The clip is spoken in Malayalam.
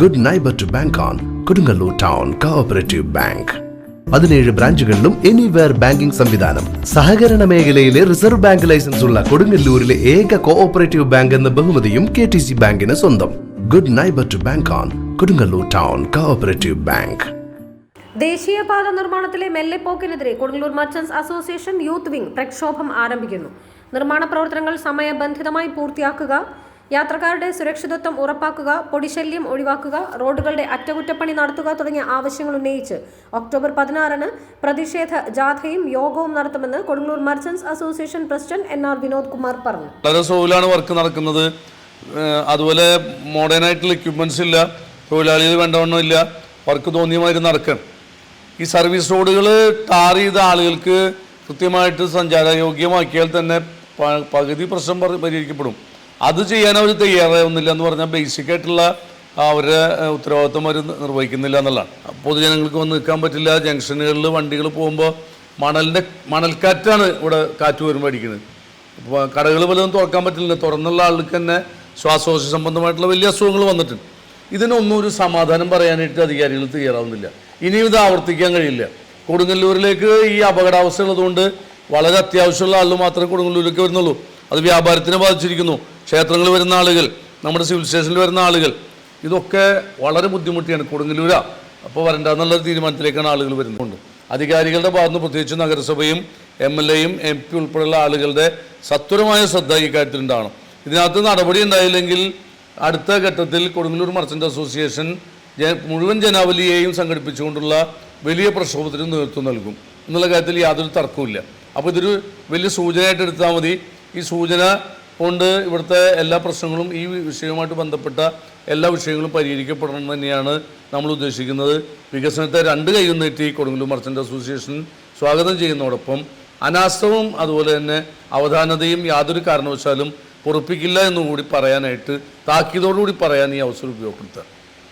Good neighbour to bank on Kodungallur town cooperative bank പതിനേഴ് ബ്രാഞ്ചുകളിലും എനിവെയർ ബാങ്കിംഗ് സംവിധാനം. സഹകരണ മേഖലയിലെ റിസർവ് ബാങ്ക് ലൈസൻസ് ഉള്ള കൊടുങ്ങല്ലൂരിലെ ഏക കോഓപ്പറേറ്റീവ് ബാങ്ക് എന്ന ബഹുമതിയും കെ ടി സി ബാങ്കിന് സ്വന്തം. Good neighbour to bank on Kodungallur town cooperative bank ദേശീയപാത നിർമ്മാണത്തിലെ മെല്ലെപ്പോക്കിനെതിരെ Kodungallur merchants association youth wing പ്രക്ഷോഭം ആരംഭിക്കുന്നു. നിർമ്മാണ പ്രവർത്തനങ്ങൾ സമയബന്ധിതമായി പൂർത്തിയാക്കുക യാത്രക്കാരുടെ സുരക്ഷിതത്വം ഉറപ്പാക്കുക പൊടിശല്യം ഒഴിവാക്കുക റോഡുകളുടെ അറ്റകുറ്റപ്പണി നടത്തുക തുടങ്ങിയ ആവശ്യങ്ങൾ ഉന്നയിച്ച് ഒക്ടോബർ പതിനാറിന് പ്രതിഷേധ ജാഥയും യോഗവും നടത്തുമെന്ന് Kodungallur merchants association president N R Vinod Kumar പറഞ്ഞു. വളരെ സോവിലാണ് വർക്ക് നടക്കുന്നത്. അതുപോലെ മോഡേൺ ആയിട്ടുള്ള എക്യുപ്മെന്റ്സ് ഇല്ല തൊഴിലാളികൾ വേണ്ടവണ്ണം ഇല്ല വർക്ക് തോന്നിയമാതിരി നടക്കണം ഈ സർവീസ് റോഡുകൾ ടാർ ചെയ്ത ആളുകൾക്ക് കൃത്യമായിട്ട് സഞ്ചാരയോഗ്യമാക്കിയാൽ തന്നെ പകുതി പ്രശ്നം പരിഹരിക്കപ്പെടും. അത് ചെയ്യാൻ അവർ തയ്യാറാവുന്നില്ല എന്ന് പറഞ്ഞാൽ ബേസിക് ആയിട്ടുള്ള ഉത്തരവാദിത്വം അവർ നിർവഹിക്കുന്നില്ല എന്നുള്ളതാണ്. പൊതുജനങ്ങൾക്ക് വന്ന് നിൽക്കാൻ പറ്റില്ല. ജംഗ്ഷനുകളിൽ വണ്ടികൾ പോകുമ്പോൾ മണലിന്റെ മണൽക്കാറ്റാണ് ഇവിടെ കാറ്റ് വരുമ്പോൾ അടിക്കുന്നത്. ഇപ്പോൾ കടകൾ പലതും തുറക്കാൻ പറ്റില്ല. തുറന്നുള്ള ആൾക്ക് തന്നെ ശ്വാസകോശ സംബന്ധമായിട്ടുള്ള വലിയ അസുഖങ്ങൾ വന്നിട്ടുണ്ട്. ഇതിനൊന്നും ഒരു സമാധാനം പറയാനായിട്ട് അധികാരികൾ തയ്യാറാവുന്നില്ല. ഇനിയും ഇത് ആവർത്തിക്കാൻ കഴിയില്ല. കൊടുങ്ങല്ലൂരിലേക്ക് ഈ അപകടാവസ്ഥ ഉള്ളതുകൊണ്ട് വളരെ അത്യാവശ്യമുള്ള ആളുകൾ മാത്രമേ കൊടുങ്ങല്ലൂരിലേക്ക് വരുന്നുള്ളൂ. അത് വ്യാപാരത്തിനെ ബാധിച്ചിരിക്കുന്നു. ക്ഷേത്രങ്ങളിൽ വരുന്ന ആളുകൾ നമ്മുടെ സിവിൽ സ്റ്റേഷനിൽ വരുന്ന ആളുകൾ ഇതൊക്കെ വളരെ ബുദ്ധിമുട്ടിയാണ് കൊടുങ്ങല്ലൂര. അപ്പോൾ വരണ്ട എന്നുള്ള തീരുമാനത്തിലേക്കാണ് ആളുകൾ വരുന്നുണ്ട് അധികാരികളുടെ ഭാഗത്തുനിന്ന് പ്രത്യേകിച്ച് നഗരസഭയും എം എൽ എയും എം പി ഉൾപ്പെടെയുള്ള ആളുകളുടെ സത്വരമായ ശ്രദ്ധ ഈ കാര്യത്തിൽ ഉണ്ടാവണം. ഇതിനകത്ത് നടപടി ഉണ്ടായില്ലെങ്കിൽ അടുത്ത ഘട്ടത്തിൽ കൊടുങ്ങല്ലൂർ മർച്ചന്റ് അസോസിയേഷൻ മുഴുവൻ ജനാവലിയെയും സംഘടിപ്പിച്ചുകൊണ്ടുള്ള വലിയ പ്രക്ഷോഭത്തിന് നേതൃത്വം നൽകും. എന്നുള്ള കാര്യത്തിൽ യാതൊരു തർക്കവുമില്ല. അപ്പോൾ ഇതൊരു വലിയ സൂചനയായിട്ട് എടുത്താൽ മതി. ഈ സൂചന കൊണ്ട് ഇവിടുത്തെ എല്ലാ പ്രശ്നങ്ങളും ഈ വിഷയവുമായിട്ട് ബന്ധപ്പെട്ട എല്ലാ വിഷയങ്ങളും പരിഹരിക്കപ്പെടണം തന്നെയാണ് നമ്മൾ ഉദ്ദേശിക്കുന്നത്. വികസനത്തെ രണ്ട് കൈയും നീട്ടി കൊടുങ്ങല്ലൂർ മർച്ചന്റ് അസോസിയേഷൻ സ്വാഗതം ചെയ്യുന്നതോടൊപ്പം അനാസ്ഥവും അതുപോലെ തന്നെ അവധാനതയും യാതൊരു കാരണവശാലും പൊറപ്പിക്കില്ല എന്നുകൂടി പറയാനായിട്ട് താക്കീതോടുകൂടി പറയാൻ ഈ അവസരം ഉപയോഗപ്പെടുത്തുക.